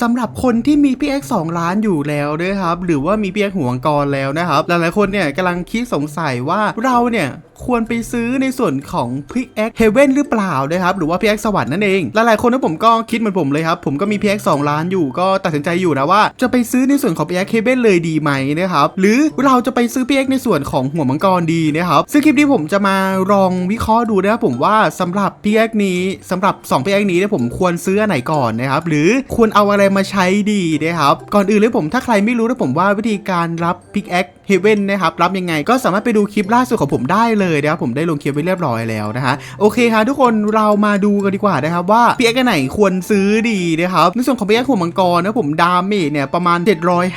สำหรับคนที่มีพี่แอ็กสองล้านอยู่แล้วด้วยครับ หรือว่ามีพี่แอ็กหัวงกรแล้วนะครับ หลายๆคนเนี่ยกำลังคิดสงสัยว่าเราเนี่ย ควรไปซื้อในส่วนของพิกแอ็กเฮเว่นหรือเปล่านะครับหรือว่าพิกแอ็กสวรรค์นั่นเองหลายๆคนนะผมก็คิดเหมือนผมเลยครับผมก็มีพิกแอ็กสองล้านอยู่ก็ตัดสินใจอยู่นะว่าจะไปซื้อในส่วนของพิกแอ็กเฮเว่นเลยดีไหมนะครับหรือเราจะไปซื้อพิกแอ็กในส่วนของหัวมังกรดีนะครับซึ่งคลิปนี้ผมจะมาลองวิเคราะห์ดูนะครับผมว่าสำหรับพิกแอ็กนี้สำหรับ2พิกแอ็กนี้เนี่ยผมควรซื้ออันไหนก่อนนะครับหรือควรเอาอะไรมาใช้ดีนะครับก่อนอื่นเลยผมถ้าใครไม่รู้นะผมว่าวิธีการรับพิกแอ็กเฮเว่นนะครับรับยังไงก็สามารถไปดูคลิปล่าสุดของผมได้เลยนะครับผมได้ลงคลิปไว้เรียบร้อยแล้วนะฮะโอเคครับทุกคนเรามาดูกันดีกว่านะครับว่าพิกแอ็กไหนควรซื้อดีนะครับในส่วนของพิกแอ็กหัวมังกรนะผมดาเมจเนี่ยประมาณ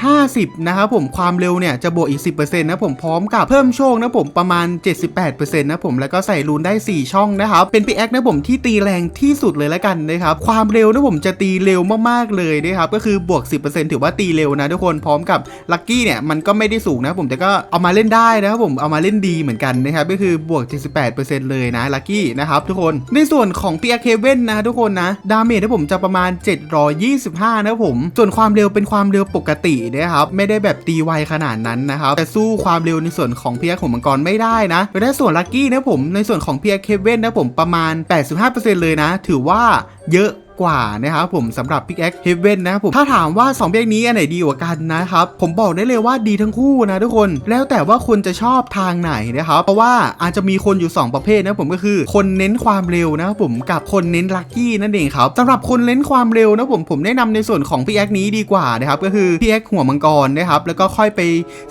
750นะครับผมความเร็วเนี่ยจะบวกอีก 10%นะผมพร้อมกับเพิ่มโชคนะผมประมาณ 78%นะผมแล้วก็ใส่รูนได้ 4 ช่องนะครับเป็นพิกแอ็กนะผมที่ตีแรงที่สุดเลยแล้วกันนะครับความเร็วนะผมจะตีเร็วมากๆเลยนะครับก็คือบวก 10%ถือว่าตีเร็วนะทุกคนพร้อมกับลัคกี้เนี่ยมันก็ไม่ได้สูงนะผมแต่ก็เอามาเล่นได้นะครับผมเอามาเล่นดีเหมือนกันนะครับก็คือบวก 78%เลยนะลัคกี้นะครับทุกคนในส่วนของพิกแอ็กเคเว่นนะทุกคนนะดาเมจนะผมจะประมาณ 725 นะผม ส่วนความเร็วเป็นความเร็วปกตินะครับไม่ได้แบบตีไวขนาดนั้นนะครับแต่สู้ความเร็วในส่วนของเพิกแอ็กของมังกรไม่ได้นะแต่ส่วนลัคกี้นะผมในส่วนของพิกแอ็กเคเว่นนะผมประมาณ 85%เลยนะ ถือว่าเยอะ กว่านะครับผมสำหรับ Pick X Heaven นะครับผมถ้าถามว่า2 Pick X นี้อันไหนดีกว่ากันนะครับผมบอกได้เลยว่าดีทั้งคู่นะทุกคนแล้วแต่ว่าคุณจะชอบทางไหนนะครับเพราะว่าอาจจะมีคนอยู่ 2 ประเภทนะผมก็คือคนเน้นความเร็วนะครับผมกับคนเน้นลัคกี้นั่นเองครับสำหรับคนเน้นความเร็วนะผมผมแนะนำในส่วนของ Pick X นี้ดีกว่านะครับก็คือ Pick X หัวมังกรนะครับแล้วก็ค่อยไป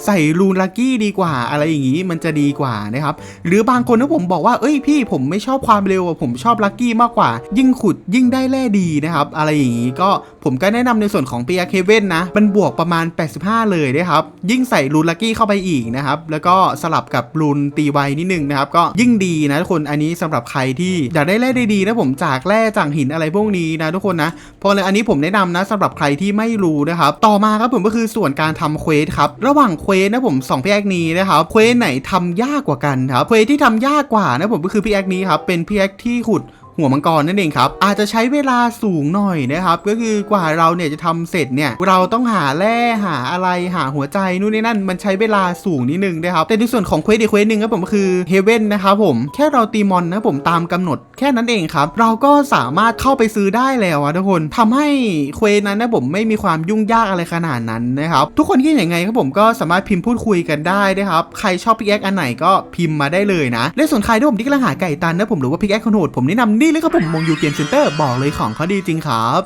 ใส่รูนลัคกี้ดีกว่า อะไรอย่างนี้มันจะดีกว่านะครับหรือบางคนนะผมบอกว่าเอ้ยพี่ผมไม่ชอบความเร็วผมชอบลัคกี้มากกว่า ยิ่งขุดยิ่งได้แร่ดีนะครับอะไรอย่างนี้ก็ผมก็แนะนำในส่วนของ p ียเคเว่นนะมันบวกประมาณ 85 เลยนะครับยิ่งใส่รูนลักกี้เข้าไปอีกนะครับแล้วก็สลับกับรูนตีไวนิดนึงนะครับก็ยิ่งดีนะทุกคนอันนี้สำหรับใครที่อยากได้แร่ดีๆนะผมจากแร่จากหินอะไรพวกนี้นะทุกคนนะพราะเลยอันนี้ผมแนะนำนะสำหรับใครที่ไม่รู้นะครับต่อมาครับผมก็คือส่วนการทำเควสครับระหว่างเควสนะผมสองพี่แอกนี้นะครับเควสไหนทำยากกว่ากันครับเควสที่ทำยากกว่านะผมก็คือพี่แอกนี้ครับเป็นพี่แอกที่ขุด หัวมังกรนั่นเองครับ อาจจะใช้เวลาสูงหน่อยนะครับ ก็คือกว่าเราเนี่ยจะทำเสร็จเนี่ย เราต้องหาแร่หาอะไรหาหัวใจนู่นนี่นั่น มันใช้เวลาสูงนิดนึงนะครับ แต่ในส่วนของเควสอีกเควสหนึ่งครับผมคือเฮเว่นนะครับผมแค่เราตีมอนนะผมตามกำหนดแค่นั้นเองครับ เราก็สามารถเข้าไปซื้อได้แล้วอะทุกคนทำให้เควสนั้นนะผมไม่มีความยุ่งยากอะไรขนาดนั้นนะครับทุกคนคิดยังไงครับผมก็สามารถพิมพ์พูดคุยกันได้นะครับใครชอบพิกแอคอันไหนก็พิมพ์มาได้เลยนะและส่วนใครที่ผมที่กำลังหาไก่ตันนะผมหรือว่าพิกแอคคนโหดผมแนะนำนี่เลยครับผมมงยูเกมเซ็นเตอร์บอกเลยของเขาดีจริงครับ